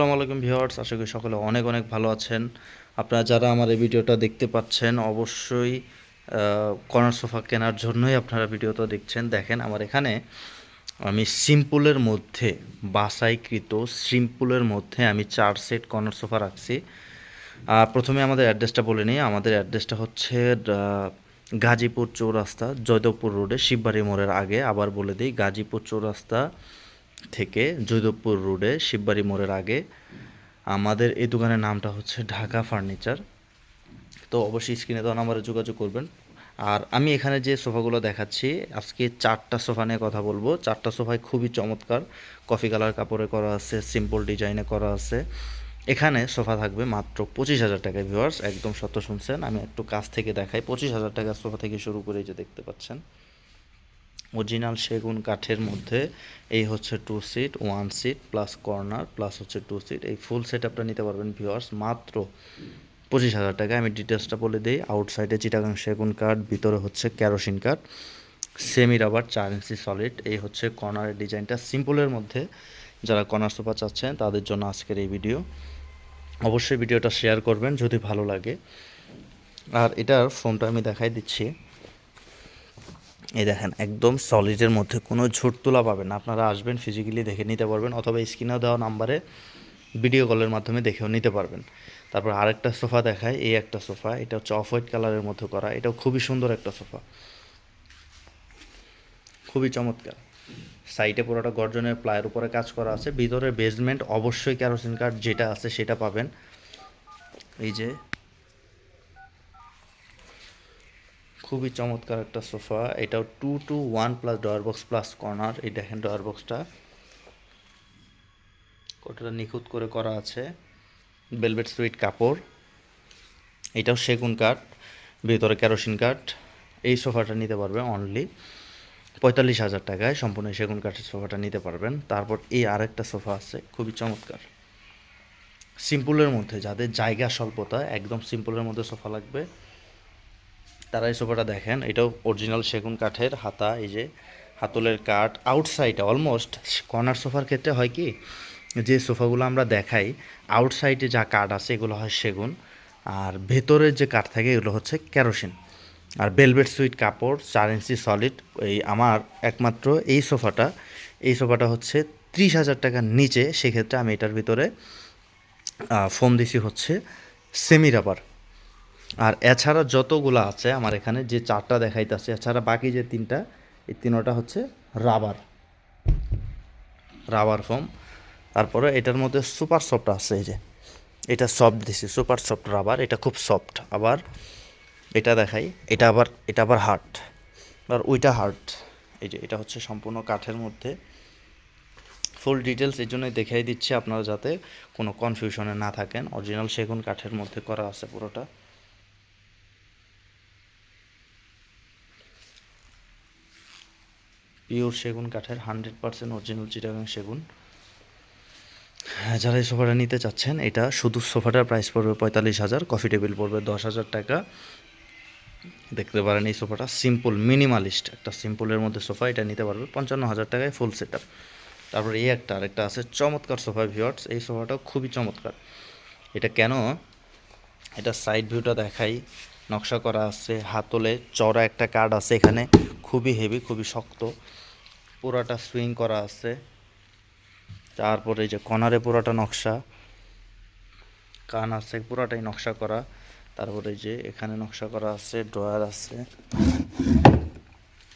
আসসালামু আলাইকুম ভিউয়ার্স, আশা করি সকলে অনেক অনেক ভালো আছেন। আপনারা যারা আমার এই ভিডিওটা দেখতে পাচ্ছেন, অবশ্যই কর্নার সোফা কেনার জন্যই আপনারা ভিডিওটা দেখছেন। দেখেন, আমার এখানে আমি সিম্পলের মধ্যে বাসাইকৃত সিম্পলের মধ্যে আমি চার সেট কর্নার সোফা রাখছি। প্রথমে আমাদের অ্যাড্রেসটা বলে নিই। আমাদের অ্যাড্রেসটা হচ্ছে গাজীপুর চৌরাস্তা, জয়দেবপুর রোডে, শিববাড়ি মোড়ের আগে। আবার বলে দিই, গাজীপুর চৌরাস্তা থেকে জয়দেবপুর রোডে শিববাড়ি মোড়ের আগে আমাদের এই দোকানের নামটা হচ্ছে ঢাকা ফার্নিচার। তো অবশ্যই স্ক্রিনে তো নাম্বারে যোগাযোগ করবেন। আর আমি এখানে যে সোফাগুলো দেখাচ্ছি, আজকে চারটা সোফা নিয়ে কথা বলব। চারটা সোফায় খুবই চমৎকার কফি কালার কাপড়ে করা আছে সিম্পল ডিজাইনে করা আছে। এখানে সোফা থাকবে মাত্র পঁচিশ হাজার টাকায় ভিউয়ার্স একদম সত্য শুনছেন। আমি একটু কাছ থেকে দেখাই। পঁচিশ হাজার টাকার সোফা থেকে শুরু করে যে দেখতে পাচ্ছেন। অরিজিনাল সেগুন কাঠের মধ্যে এই হচ্ছে two seat one seat plus corner plus হচ্ছে টু সিট এই ফুল সেট আপটা নিতে পারবেন ভিউয়ার্স মাত্র পঁচিশ হাজার টাকা। আমি ডিটেলসটা বলে দিই আউটসাইডে চিটাগাং সেগুন কাঠ, ভিতরে হচ্ছে ক্যারোসিন কাঠ সেমি রাবার চার ইঞ্চি সলিড এই হচ্ছে কর্নারের ডিজাইনটা সিম্পলের মধ্যে যারা কর্নার সোফা চাচ্ছেন, তাদের জন্য আজকের এই ভিডিও অবশ্যই ভিডিওটা শেয়ার করবেন, যদি ভালো লাগে। আর এটার ফোনটা আমি দেখাই দিচ্ছি। এই দেখেন, একদম সলিডের মধ্যে কোনো ঝুট তোলা পাবেন আপনারা আসবেন ফিজিক্যালি দেখে নিতে পারবেন, অথবা স্ক্রিনেও দেওয়া নাম্বারে ভিডিও কলের মাধ্যমে দেখেও নিতে পারবেন। তারপর আরেকটা সোফা দেখায় এই একটা সোফা, এটা হচ্ছে অফ হোয়াইট কালারের মধ্যে করা, এটাও খুবই সুন্দর একটা সোফা। খুবই চমৎকার। সাইডে পুরোটা গর্জনের প্লায়ের উপরে কাজ করা আছে, ভিতরে বেসমেন্ট অবশ্যই ক্যারোসিন কার্ড যেটা আছে সেটা পাবেন। এই যে খুবই চমৎকার একটা সোফা। এটাও two two one plus drawer box plus corner এই দেখেন ডয়ার বক্সটা কতটা নিখুঁত করে করা আছে। বেলভেট সুইট কাপড়। এটাও সেগুন কাঠ, ভিতরে কেরোসিন কাঠ। এই সোফাটা নিতে পারবে অনলি পঁয়তাল্লিশ হাজার টাকায়। সম্পূর্ণ সেগুন কাঠের সোফাটা নিতে পারবেন। তারপর এই আরেকটা সোফা আছে, খুবই চমৎকার। সিম্পলের মধ্যে, যাদের জায়গা স্বল্পতা, একদম সিম্পলের মধ্যে সোফা লাগবে। তারা এই সোফাটা দেখেন, এটাও অরিজিনাল সেগুন কাঠের হাতা, এই যে হাতলের কাঠ আউটসাইডে অলমোস্ট কর্নার সোফার ক্ষেত্রে হয় কি, যে সোফাগুলো আমরা দেখাই আউটসাইডে যা কাঠ আছে, এগুলো হয় সেগুন, আর ভেতরের যে কাঠ থাকে, এগুলো হচ্ছে ক্যারোসিন আর বেলভেট সুইট কাপড়, চার ইঞ্চি সলিড এই আমার একমাত্র এই সোফাটা এই সোফাটা হচ্ছে ত্রিশ হাজার টাকার নিচে, সেক্ষেত্রে আমি এটার ভিতরে ফোন দিছি হচ্ছে সেমি রাবার আর এছাড়া যতগুলো আছে আমার এখানে যে চারটা দেখাইতেছে, এছাড়া বাকি যে তিনটা, এই তিনোটা হচ্ছে রাবার। রাবার ফোম তারপরে এটার মধ্যে সুপার সফট আছে এই যে, এটা সফট দিছি, সুপার সফট রাবার, এটা খুব সফট আবার এটা দেখাই, এটা আবার এটা আবার হার্ড আর ওইটা হার্ড এই যে, এটা হচ্ছে সম্পূর্ণ কাঠের মধ্যে। ফুল ডিটেলস এই জন্যই দেখাই দিচ্ছি আপনারা যাতে কোনো কনফিউশনে না থাকেন। অরিজিনাল সেগুন কাঠের মধ্যে করা আছে পুরোটা। পিওর সেগুন কাঠের হান্ড্রেড পার্সেন্ট অরিজিনাল চিটাগাং সেগুন। হ্যাঁ, যারা এই সোফাটা নিতে চাচ্ছেন এটা শুধু সোফাটার প্রাইস পড়বে পঁয়তাল্লিশ হাজার কফি টেবিল পড়বে দশ হাজার টাকা। দেখতে পারেন এই সোফাটা সিম্পল মিনিমালিস্ট একটা সিম্পলের মধ্যে সোফা এটা নিতে পারবে পঞ্চান্ন হাজার টাকায় ফুল সেট আপ তারপর এই একটা আরেকটা আছে চমৎকার সোফা ভিওয়ার্স এই সোফাটাও খুবই চমৎকার। এটা কেন? এটা সাইড ভিউটা দেখাই। নকশা করা আছে, হাতলে চড়া একটা কার্ড আছে এখানে, খুবই হেভি খুবই শক্ত। পুরাটা সুইং করা আছে। তারপরে যে কর্নারে পুরাটা নকশা। কান আছে, পুরাটাই নকশা করা। তারপরে যে এখানে নকশা করা আছে, ড্রয়ার আছে।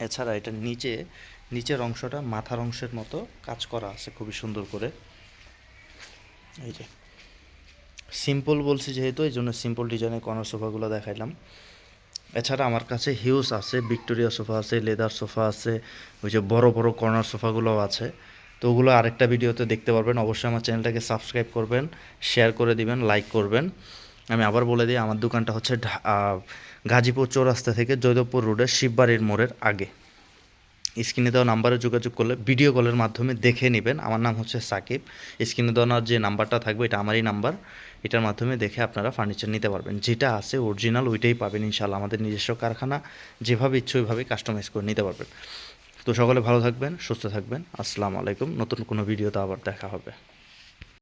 এছাড়া এটা নিচে, নিচের অংশটা মাথার অংশের মতো কাজ করা আছে, খুবই সুন্দর করে। এই যে সিম্পল বলছি যেহেতু এই জন্য সিম্পল ডিজাইনের কর্নার সোফাগুলো দেখাইলাম। এছাড়া আমার কাছে হিউজ আছে ভিক্টোরিয়া সোফা আছে লেদার সোফা আছে, ওই যে বড় বড় কর্নার সোফাগুলোও আছে। তো ওগুলো আরেকটা ভিডিওতে দেখতে পারবেন। অবশ্যই আমার চ্যানেলটাকে সাবস্ক্রাইব করবেন শেয়ার করে দিবেন লাইক করবেন। আমি আবার বলে দিই, আমার দোকানটা হচ্ছে গাজীপুর চৌরাস্তা থেকে জয়দেবপুর রোডের শিববাড়ির মোড়ের আগে। স্ক্রিনে দেওয়া নাম্বারে যোগাযোগ করলে ভিডিও কলের মাধ্যমে দেখে নেবেন। আমার নাম হচ্ছে সাকিব। স্ক্রিনে দেওয়ার যে নাম্বারটা থাকবে, এটা আমারই নাম্বার। এটার মাধ্যমে দেখে আপনারা ফার্নিচার নিতে পারবেন। যেটা আছে অরিজিনাল ওইটাই পাবেন ইনশাল্লাহ আমাদের নিজস্ব কারখানা, যেভাবে ইচ্ছে ওইভাবে কাস্টমাইজ করে নিতে পারবেন। তো সকলে ভালো থাকবেন, সুস্থ থাকবেন। আসসালামু আলাইকুম। নতুন কোনো ভিডিওতে আবার দেখা হবে।